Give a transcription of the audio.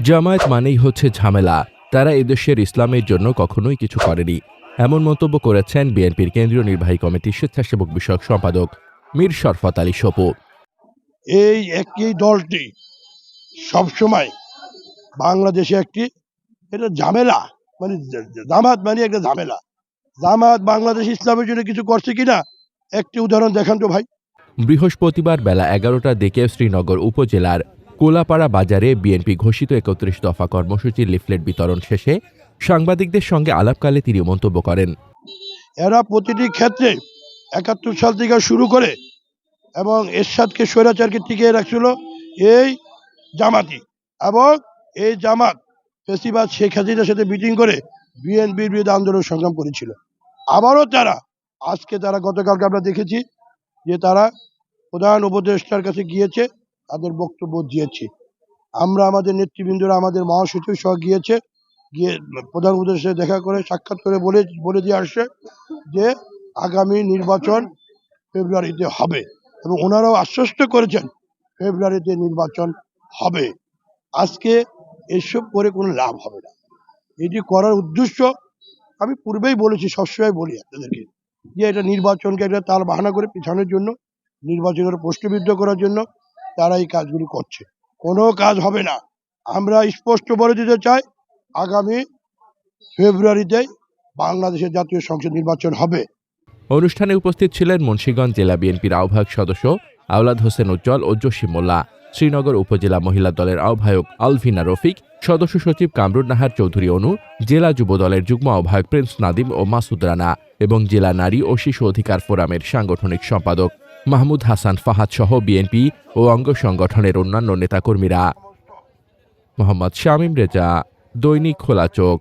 জামায়াত মানেই হচ্ছে ঝামেলা। তারা এদেশের ইসলামের জন্য কখনোই কিছু করেনি। এমন মন্তব্য করেছেন বিএনপির কেন্দ্রীয় নির্বাহী কমিটির স্বেচ্ছাসেবক বিষয়ক সম্পাদক মীর শরফত আলী সপু। এই একই দলটি সবসময় বাংলাদেশে একটি এটা ঝামেলা মানে জামাত মানে একটা ঝামেলা। জামাত বাংলাদেশ ইসলামের জন্য কিছু করছে কিনা একটি উদাহরণ দেখান তো ভাই। বৃহস্পতিবার বেলা এগারোটার দিকে শ্রীনগর উপজেলার কোলাপাড়া বাজারে বিএনপি ঘোষিত একত্রিশ দফা কর্মসূচির লিফলেট বিতরণ শেষে সাংবাদিকদের সঙ্গে আলাপকালে তিনি মন্তব্য করেন। এরা প্রতিটি ক্ষেত্রে একাত্তর সাল থেকে শুরু করে এবং এরশাদকে স্বৈরাচারকে টিকিয়ে রাখছিল এই জামাতি এবং এই জামাত ফেসিবাদ শেখ হাসিনার সাথে মিটিং করে বিএনপির বিরুদ্ধে আন্দোলন সংগ্রাম করেছিল। আবারও তারা, আজকে তারা গতকালকে আমরা দেখেছি যে তারা প্রধান উপদেষ্টার কাছে গিয়েছে তাদের বক্তব্য দিয়েছে। আমরা আমাদের নেতৃবৃন্দরা আমাদের মহাসচিব সহ গিয়েছে, গিয়ে প্রধান উপদেষ্টা দেখা করে সাক্ষাৎ করে বলে বলে দিয়ে আসছে যে আগামী নির্বাচন ফেব্রুয়ারিতে হবে এবং ওনারাও আশ্বস্ত করেছেন ফেব্রুয়ারিতে নির্বাচন হবে। আজকে এসব করে কোনো লাভ হবে না। এটি করার উদ্দেশ্য আমি পূর্বেই বলেছি, সবসময় বলি আপনাদেরকে, যে এটা নির্বাচনকে একটা তার বাহানা করে পিছানোর জন্য নির্বাচনের প্রশ্নবিদ্ধ করার জন্য তারা এই কাজগুলি করছে। কোনো কাজ হবে না। আমরা স্পষ্ট বলে দিতে চাই, আগামী ফেব্রুয়ারিতে বাংলাদেশের জাতীয় সংসদ নির্বাচন হবে। অনুষ্ঠানে উপস্থিত ছিলেন মুন্সীগঞ্জ জেলা বিএনপির আহ্বায়ক সদস্য আওলাদ হোসেন উজ্জ্বল ও জসিম মোল্লা, শ্রীনগর উপজেলা মহিলা দলের আহ্বায়ক আলভিনা রফিক, সদস্য সচিব কামরুন নাহার চৌধুরী অনু, জেলা যুব দলের যুগ্ম আহ্বায়ক প্রিন্স নাদিম ও মাসুদ রানা এবং জেলা নারী ও শিশু অধিকার ফোরামের সাংগঠনিক সম্পাদক মাহমুদ হাসান ফাহাদ সহ বিএনপি ও অঙ্গ সংগঠনের অন্যান্য নেতাকর্মীরা। মোহাম্মদ শামীম রেজা, দৈনিক খোলা চোখ।